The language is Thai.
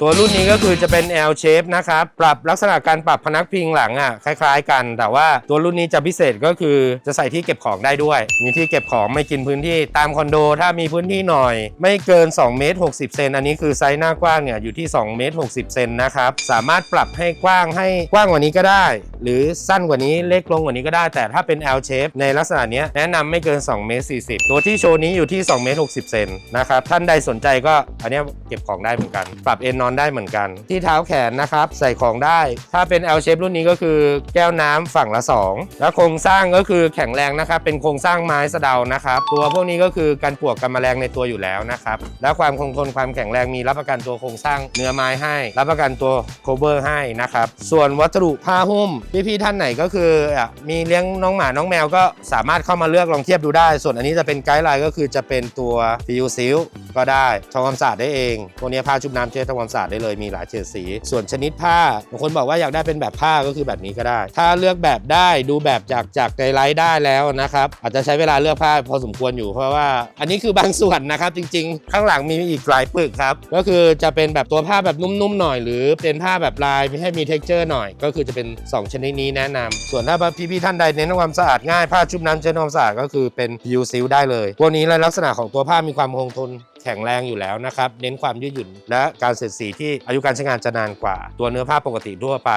ตัวรุ่นนี้ก็คือจะเป็น L shape นะครับ ปรับลักษณะการปรับพนักพิงหลังอะคล้ายๆ กัน แต่ว่าตัวรุ่นนี้จะพิเศษก็คือจะใส่ที่เก็บของได้ด้วย มีที่เก็บของไม่กินพื้นที่ตามคอนโด ถ้ามีพื้นที่หน่อย ไม่เกิน2เมตร60เซนอันนี้คือไซส์หน้ากว้างเนี่ยอยู่ที่2เมตร60เซนนะครับสามารถปรับให้กว้างให้กว้างกว่านี้ก็ได้ หรือสั้นกว่านี้เล็กลงกว่านี้ก็ได้ แต่ถ้าเป็น L shape ในลักษณะนี้แนะนำไม่เกิน2เมตร40 ตัวที่โชว์นี้อยู่ที่2เมตร60เซนนะครับท่านใดสนใจก็อันนี้เก็บของได้เหมือนกัน ปรับเอ็นนอนได้เหมือนกัน ที่เท้าแขนนะครับใส่ของได้ ถ้าเป็น L shape รุ่นนี้ก็คือแก้วน้ำฝั่งละ 2 แล้วโครงสร้างก็คือแข็งแรงนะครับเป็นโครงสร้างไม้สะเดานะครับตัวพวกนี้ก็คือการปวกกันแมลงในตัวอยู่แล้วนะครับและความคงทนความแข็งแรงมีรับประกันตัวโครงสร้างเนื้อไม้ให้ รับประกันตัวโคเวอร์ให้นะครับส่วนวัสดุผ้าหุ้มพี่ๆท่านไหนก็คือมีเลี้ยงน้องหมาน้องแมวก็สามารถเข้ามาเลือกลองเทียบดูได้ ส่วนอันนี้จะเป็นไกด์ไลน์ก็คือจะเป็นตัวฟิวซิล ก็ได้ทำความสะอาดได้เองตัวนี้ผ้าชุบน้ำเช็ดทำความสะอาดได้เลยมีหลายเฉดสี ส่วนชนิดผ้าบางคนบอกว่าอยากได้เป็นแบบผ้าก็คือแบบนี้ก็ได้ ถ้าเลือกแบบได้ดูแบบจากจากในไลฟ์ได้แล้วนะครับอาจจะใช้เวลาเลือกผ้าพอสมควรอยู่เพราะว่า อันนี้คือบางส่วนนะครับจริง ๆ ข้างหลังมีอีกหลายปึกครับก็คือจะเป็นแบบตัวผ้าแบบนุ่มๆหน่อย หรือเป็นผ้าแบบลายให้มี t e x t อร์หน่อย ก็คือจะเป็น 2 ชนิดนี้แนะนำส่วนถ้าพี่ๆท่านใดเน้นความสะอาดง่ายผ้าชุบน้ำเช็ดความสะอาดก็คือเป็นยูซิลได้เลยพวนี้ลักษณะของตัวผ้ามีความคงทนแข็งแรงอยู่แล้วนะครับ เน้นความยืดหยุ่น และการเสียดสีที่อายุการใช้งานจะนานกว่า ตัวเนื้อผ้าปกติทั่วไป